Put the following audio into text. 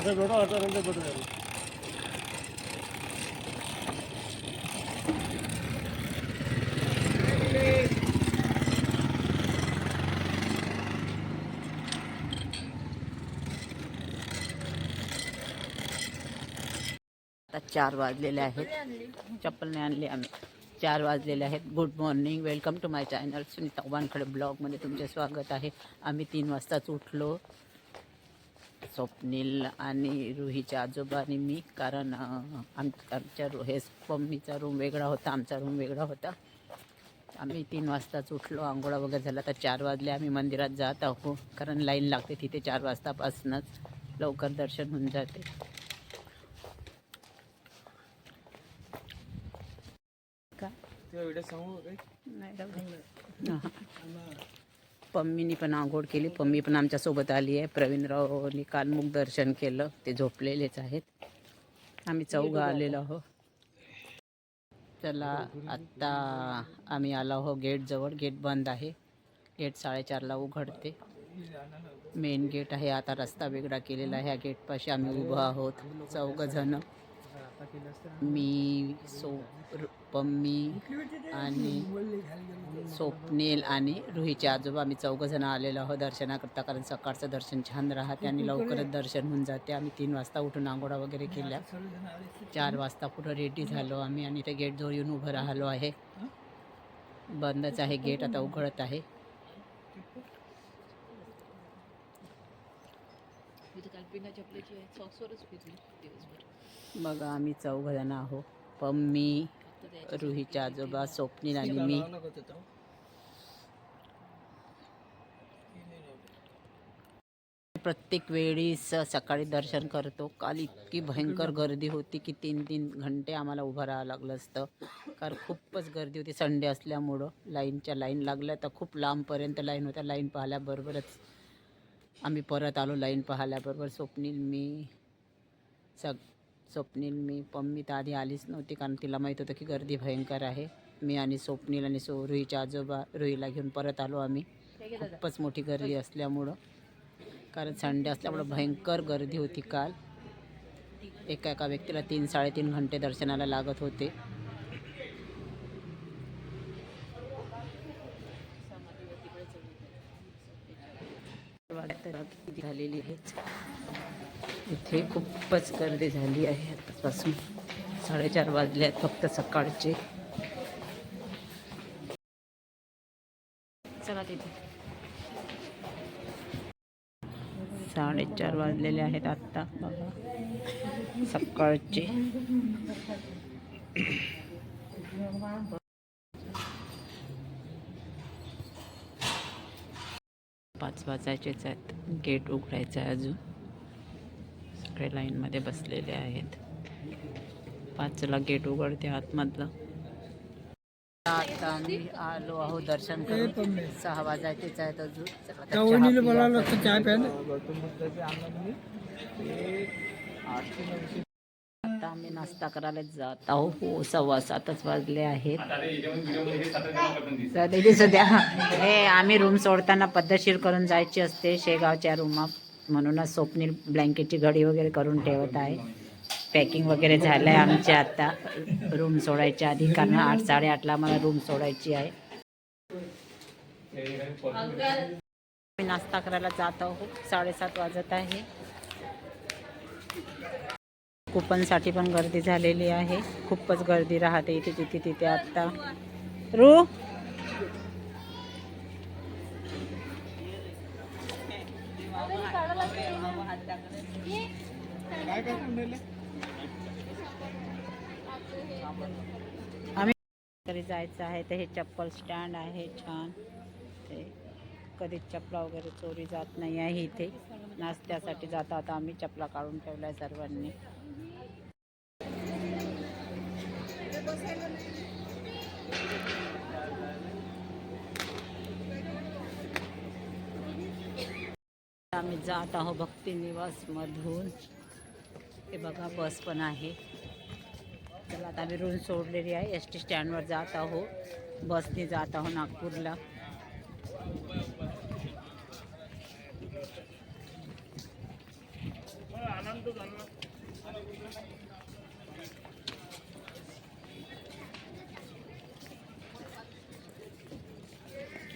आता भेटू आता नंतर भेटू झाली आता चार वाजलेले आहेत. चप्पल नाही आणली आम्ही. चार वाजलेले आहेत. Good morning welcome to my channel Sunita Wankhede ब्लॉगमध्ये तुमचे स्वागत आहे. आम्ही तीन वाजताच उठलो. स्वप्नील आणि रुहीच्या आजोबा आणि मी कारण आम आमच्या रू- हे मम्मीचा रूम वेगळा होता आमचा रूम वेगळा होता. आम्ही तीन वाजताच उठलो आंघोळा वगैरे झाला तर चार वाजले आम्ही मंदिरात जात आहो कारण लाईन लागते तिथे चार वाजतापासूनच लवकर दर्शन होऊन जाते. का? नाही. पम्मीनी पण आंघोळ केली. पम्मी पण आमच्यासोबत आली आहे. प्रवीणरावनी कानमुख दर्शन केलं. ते झोपलेलेच आहेत. आम्ही चौघं आलेलो आहो चला आत्ता आम्ही आलो आहो गेटजवळ गेट बंद आहे. गेट साडेचारला उघडते. मेन गेट आहे. आता रस्ता वेगळा केलेला आहे. ह्या गेटपाशी आम्ही उभं आहोत. चौघं जण मी सो पम्मी आणि स्वप्नील आणि रुहीचे आजोबा. आम्ही चौघंजणं आलेलो आहोत दर्शनाकरता कारण सकाळचं दर्शन छान राहते आणि लवकरच दर्शन होऊन जाते. आम्ही तीन वाजता उठून आंघोळा वगैरे केल्या. चार वाजता पुढं रेडी झालो आम्ही आणि ते गेटजवळ येऊन उभं राहिलो आहे. बंदच आहे गेट आता उघडत आहे. बघा आम्ही चौघजणं आहो पम्मी रुहीचे आजोबा स्वप्नील आणि मी. प्रत्येक वेळी स सकाळी दर्शन करतो. काल इतकी भयंकर गर्दी होती की तीन तीन घंटे आम्हाला उभं राहावं लागलं असतं. कारण खूपच गर्दी होती. संडे असल्यामुळं लाईनच्या लाईन लागल्या तर खूप लांबपर्यंत लाईन होत्या. लाईन पाहिल्याबरोबरच आम्ही परत आलो लाईन पाहिल्याबरोबर स्वप्नील मी सग स्वप्नील मी पम्मी तर आधी आलीच नव्हती कारण तिला माहीत होतं की गर्दी भयंकर आहे. मी आणि स्वप्नील आणि सो रुईचे आजोबा रुईला घेऊन परत आलो आम्ही. खूपच मोठी गर्दी असल्यामुळं. कारण संडे असल्यामुळं भयंकर गर्दी होती काल. एका एका व्यक्तीला तीन साडेतीन घंटे दर्शनाला लागत होते. झालेली आहे इथे खूपच गर्दी झाली आहे आतापासून. साडेचार वाजले आहेत फक्त सकाळचे. चला तिथे. साडेचार वाजलेले आहेत आत्ता. बघा. सकाळचे. पाच वाजायचेच आहेत. गेट उघडायचं आहे अजून. सगळे लाईनमध्ये बसलेले आहेत. पाचला गेट उघडते आतमधलं. आता आम्ही आलो आहो दर्शन करून. सहा वाजायचेच आहेत अजून. चला आता चहा पिऊया. आता आम्ही नाश्ता करायला जात आहो हो सव्वा सातच वाजले आहेत. सध्या सध्या. हे आम्ही रूम सोडताना पद्धतशीर करून जायची असते. शेगावच्या रूमात म्हणूनच स्वप्नील ब्लँकेटची घडी वगैरे करून ठेवत आहे. पॅकिंग वगैरे झालं आहे आमच्या आता. रूम सोडायच्या आधी कारण आठ साडेआठला आम्हाला रूम सोडायची आहे. आम्ही नाश्ता करायला जात आहोत. साडेसात वाजत आहे. कुपनसाठी पण गर्दी झालेली आहे. खूपच गर्दी राहते इथे तिथे तिथे आत्ता रू! आम्ही घरी जायचं आहे तर हे चप्पल स्टँड आहे छान. ते कधीच चपला वगैरे चोरी जात नाही आहे इथे. नाश्त्यासाठी जाता आता आम्ही चपला काढून ठेवल्या सर्वांनी. आम्ही जात आहो भक्ती निवासमधून हे बघा बस पण आहे. चला आता आम्ही रूम सोडलेली आहे. एस टी स्टँडवर जात आहो बसने जात आहो नागपूरला.